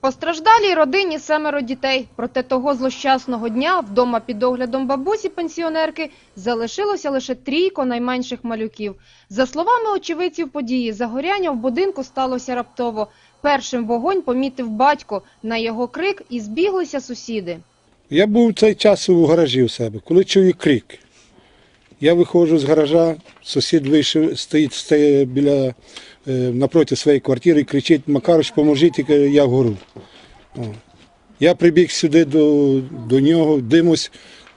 Постраждалій родині семеро дітей. Проте того злощасного дня вдома під доглядом бабусі пенсіонерки залишилося лише трійко найменших малюків. За словами очевидців події, загоряння в будинку сталося раптово. Першим вогонь помітив батько. На його крик і збіглися сусіди. Я був цей час у гаражі у себе, коли чую крик. Я виходжу з гаража, сусід вийшов, стоїть, стоїть біля е, напроти своєї квартири і кричить: Макарович, поможіть, я- я вгору. Я прибіг сюди до, до нього, димусь,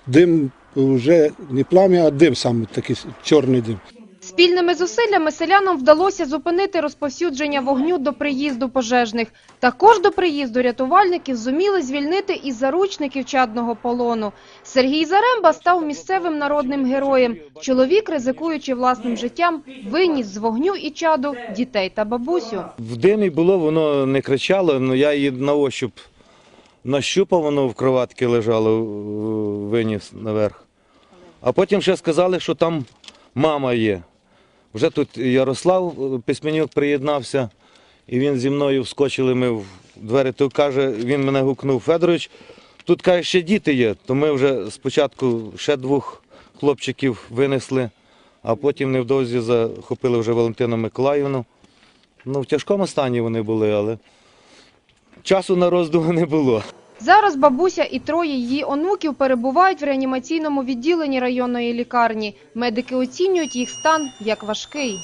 дим вже не плам'я, а дим саме такий чорний дим. Спільними зусиллями селянам вдалося зупинити розповсюдження вогню до приїзду пожежних. Також до приїзду рятувальників зуміли звільнити із заручників чадного полону. Сергій Заремба став місцевим народним героєм. Чоловік, ризикуючи власним життям, виніс з вогню і чаду дітей та бабусю. В димі було, воно не кричало, але я її на ощуп нащупав, воно в кроватці лежало, е, виніс наверх. А потім ще сказали, що там мама є. Вже тут Ярослав е, Письменюк приєднався, і він зі мною вскочили ми в двері. То каже, він мене гукнув Федорович. Тут каже, ще діти є. То ми вже спочатку ще двох хлопчиків винесли, а потім невдовзі захопили вже Валентину Миколаївну. Ну, в тяжкому стані вони були, але часу на роздуму не було. Зараз бабуся і троє її онуків перебувають в реанімаційному відділенні районної лікарні. Медики оцінюють їх стан як важкий.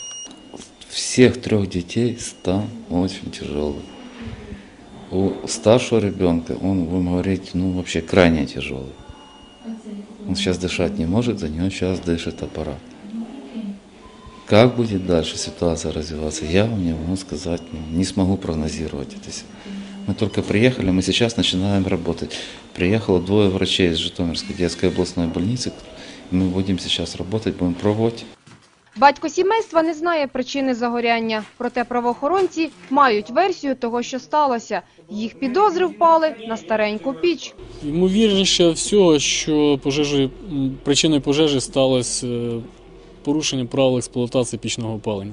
всех трех детей стан очень тяжелый. У старшего ребенка, он, будем говорить, ну вообще крайне тяжелый. Он сейчас дышать не может, за него сейчас дышит аппарат. Как будет дальше ситуация развиваться, я вам не могу сказать, ну, не смогу прогнозировать это. всё. Мы только приехали, мы сейчас начинаем работать. Приехало двое врачей из Житомирской детской областной больницы. и Мы будем сейчас работать, будем пробовать. Батько сімейства не знає причини загоряння. Проте правоохоронці мають версію того, що сталося. Їх підозри впали на стареньку піч. Ймовірніше всього, що пожежі, м, причиною пожежі сталося е, порушення правил експлуатації пічного опалення.